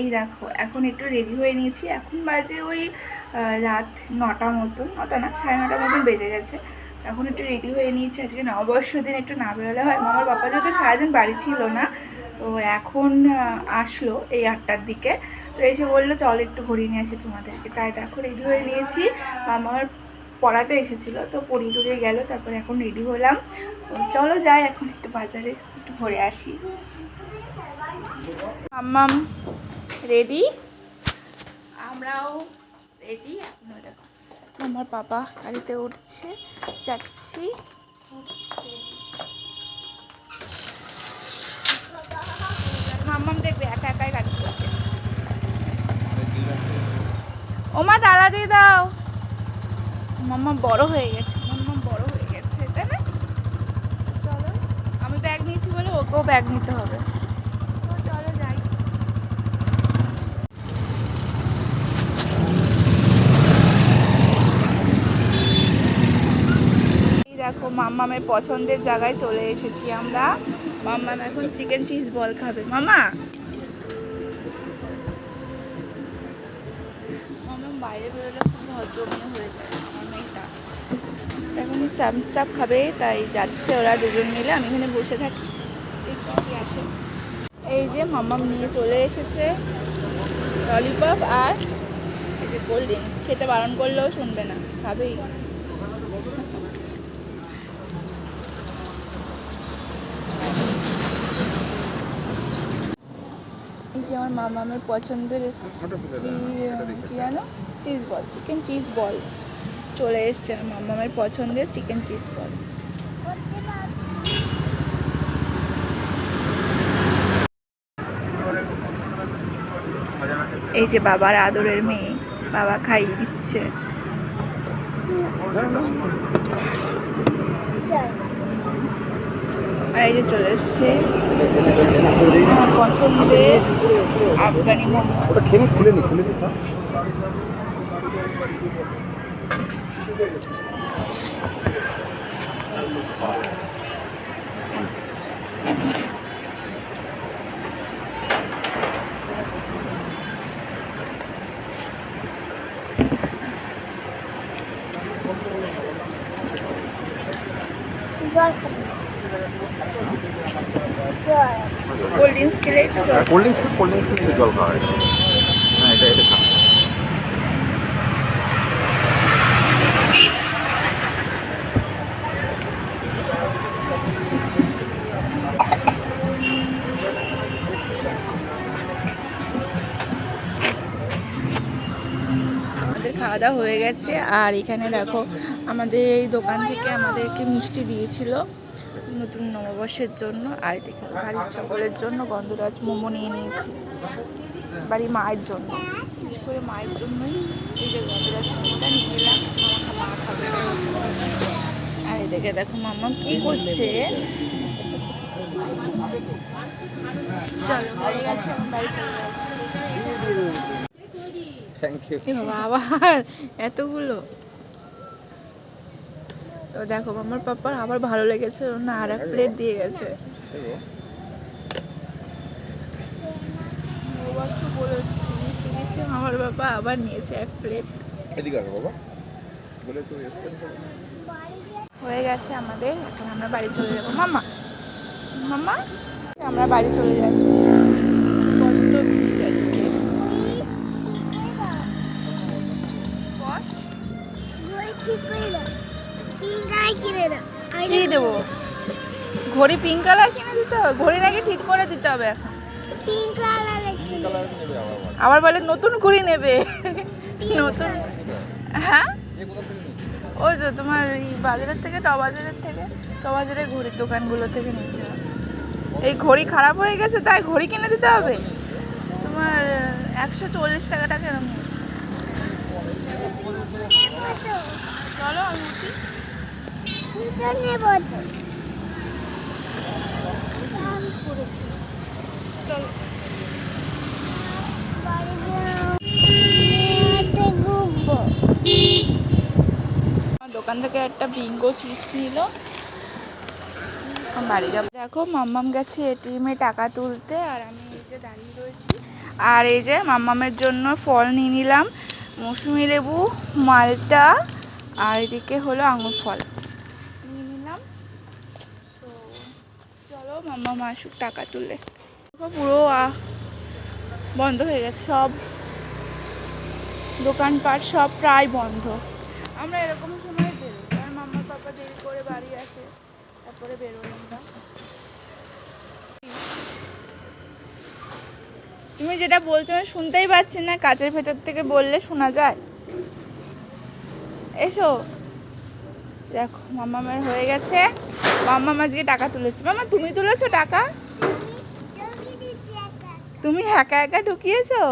এই দেখো, এখন একটু রেডি হয়ে নিয়েছি। এখন বাজে ওই রাত নটা মতন নটা না, সাড়ে নটা মতন বেজে গেছে। এখন একটু রেডি হয়ে নিয়েছি। আজকে নববর্ষ দিন, একটু না বেরোলে হয়। মামার বাবা যেহেতু সারাদিন বাড়ি ছিল না, তো এখন আসলো এই আটটার দিকে। তো এসে বলল, চল একটু ঘুরিয়ে নিয়ে আসি তোমাদেরকে। তাই দেখো রেডি হয়ে নিয়েছি। মামার পড়াতে এসেছিল, তো পড়িয়ে টড়িয়ে গেলো। তারপরে এখন রেডি হলাম। চলো যাই, এখন একটু বাজারে একটু ঘুরে আসি। মাম্মাম রেডি আমরাও রেডি এখন দেখো। আমার বাবা গাড়িতে উঠছে যাচ্ছি। মাম্মাম দেখবে একা একাই গাড়ি চলছে। ওমা তালা দিয়ে দাও। মাম্মা বড় হয়ে গেছে। মাম্মা বড় হয়ে গেছে তাই না? চলো আমি ব্যাগ নিয়েছি বলে ওকেও ব্যাগ নিতে হবে তো চলো যাই এই দেখো, মাম্মামের পছন্দের জায়গায় চলে এসেছি আমরা। মাম্মাম এখন চিকেন চিজ বল খাবে। মামা! মাম্মাম বাইরে বেরোলে খুব হজমে হয়ে যায় আমার মেয়েটা এখন স্যাপ খাবে, তাই যাচ্ছে ওরা দুজন মিলে, আমি এখানে বসে থাকি। দেখি আসে। এই যে মাম্মাম নিয়ে চলে এসেছে ললিপপ আর এই যে কোল্ড ড্রিঙ্কস খেতে বারণ করলেও শুনবে না, খাবেই। যে আমার মামামের পছন্দের কি কি জানো? Cheese ball chicken cheese ball চলে এসছে মামামের পছন্দের চিকেন চিজ বল এই যে বাবার আদরের মেয়ে, বাবা খাইয়ে দিচ্ছে। আর এই যে চলে এসছে। আমার পছন্দের আফগানি মোমো ওটা খেয়ে খুলে নি খুলে নি খা। কোল্ড ড্রিঙ্কস খেলেই তো কোল্ড ড্রিঙ্কস কোল্ড ড্রিঙ্কস খেলে জল খাওয়া হয়। হ্যাঁ এটা এটা খাওয়া দাওয়া হয়ে গেছে আর এখানে দেখো আমাদের এই দোকান থেকে আমাদেরকে মিষ্টি দিয়েছিল। নতুন নববর্ষের জন্য আর এদিকে বাড়ির সকলের জন্য গন্ধরাজ মোমো নিয়ে নিয়েছি। বাড়ির মায়ের জন্য। বিশেষ করে মায়ের জন্যই এই যে গন্ধরাজ মোমোটা নিয়ে এলাম মা খাবে। আর এদিকে দেখো মামা কি করছে? চলো গেছে বাড়ি চলে যাচ্ছি। থ্যাংক ইউ বাবা এতগুলো। তো দেখো আমার পাপার আবার ভালো লেগেছে না আর এক প্লেট দিয়ে গেছে। অবশ্য বলেছি মিষ্টি দিচ্ছে আমার বাবা আবার নিয়েছে এক প্লেট বাবা। বলে তো হয়ে গেছে আমাদের এখন আমরা বাড়ি চলে যাব। মামা মামা আমরা বাড়ি চলে যাচ্ছি। ঘড়ি পিঙ্ক কালার কিনে দিতে হবে? ঘড়ি নাকি ঠিক করে দিতে হবে এখন? আবার বলে নতুন ঘড়ি নেবে। নতুন হ্যাঁ? ওই তো তোমার এই বাজারের থেকে টবাজারের থেকে টবাজারের ঘড়ির দোকানগুলো থেকে নিয়েছিলাম। এই ঘড়ি খারাপ হয়ে গেছে তাই ঘড়ি কিনে দিতে হবে? তোমার একশো চল্লিশ টাকাটা কেরম? চলো আমি উঠি। আমার দোকান থেকে একটা বিঙ্গো চিপস নিল। বাড়ি যাব। দেখো, মাম্মাম গেছে এটিএমে টাকা তুলতে, আর আমি এই যে দাঁড়িয়ে রয়েছি। আর এই যে মাম্মামের জন্য ফল নিয়ে নিলাম। মৌসুমি লেবু, মালটা, আর এদিকে হলো আঙুর ফল নিয়ে নিলাম তো চলো মা আসুক টাকা তুলে পুরো বন্ধ হয়ে গেছে, সব দোকানপাট সব প্রায় বন্ধ। আমরা এরকম সময় বেরোই, কারণ মাম্মা পাপা দেরি করে বাড়ি আসে, তারপরে বেরোই আমরা। তুমি যেটা বলছো, আমি শুনতেই পাচ্ছি না, কাচের ভেতর থেকে বললে শোনা যায়? এসো। দেখো মামামের হয়ে গেছে। মাম্মা আজকে টাকা তুলেছে। মামা তুমি তুলেছো টাকা? তুমি একা একা ঢুকিয়েছো?